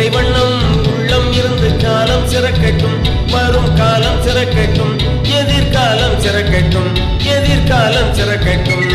இறைவண்ணம் உள்ளம் இருந்து காலம் சிறக்கட்டும். வரும் காலம் சிறக்கட்டும். எதிர்காலம் சிறக்கட்டும். எதிர்காலம் சிறக்கட்டும்.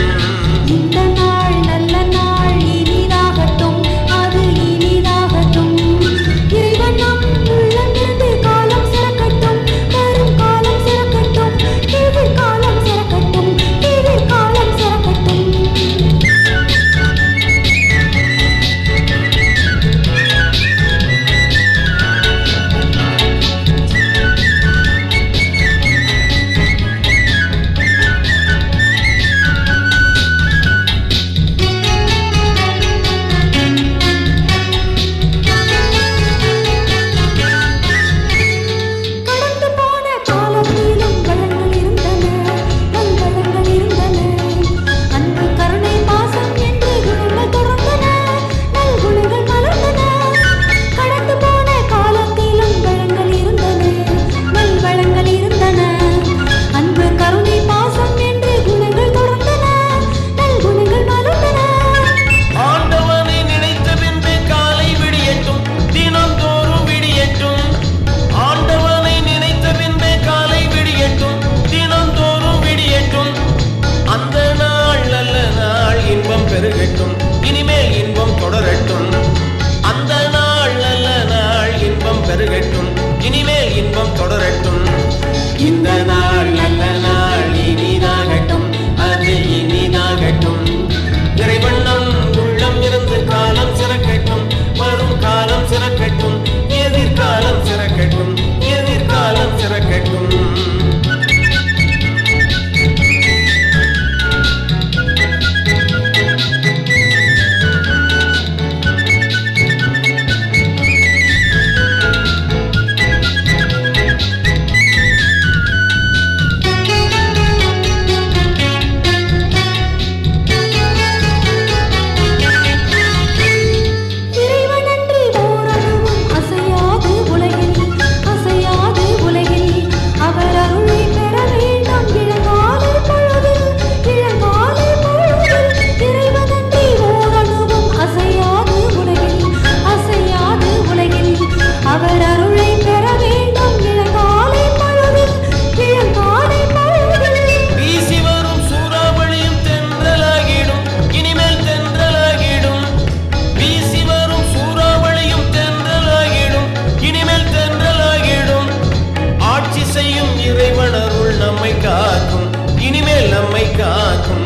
இந்த நம்மை காக்கும் இனிமேல் நம்மை காக்கும்.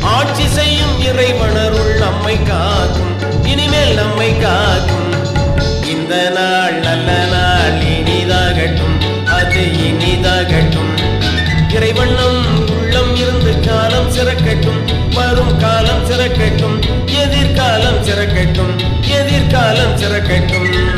ஆட்சி செய்யும் இறைவனருள் நம்மை காக்கும் இனிமேல் நம்மை காக்கும். இந்த நாள் நல்ல நாள் இனிதாகட்டும் அது இனிதாகட்டும். இறைவண்ணம் உள்ளம் இருந்து காலம் சிறக்கட்டும் வரும் காலம் சிறக்கட்டும் எதிர்காலம் சிறக்கட்டும் எதிர்காலம் சிறக்கட்டும்.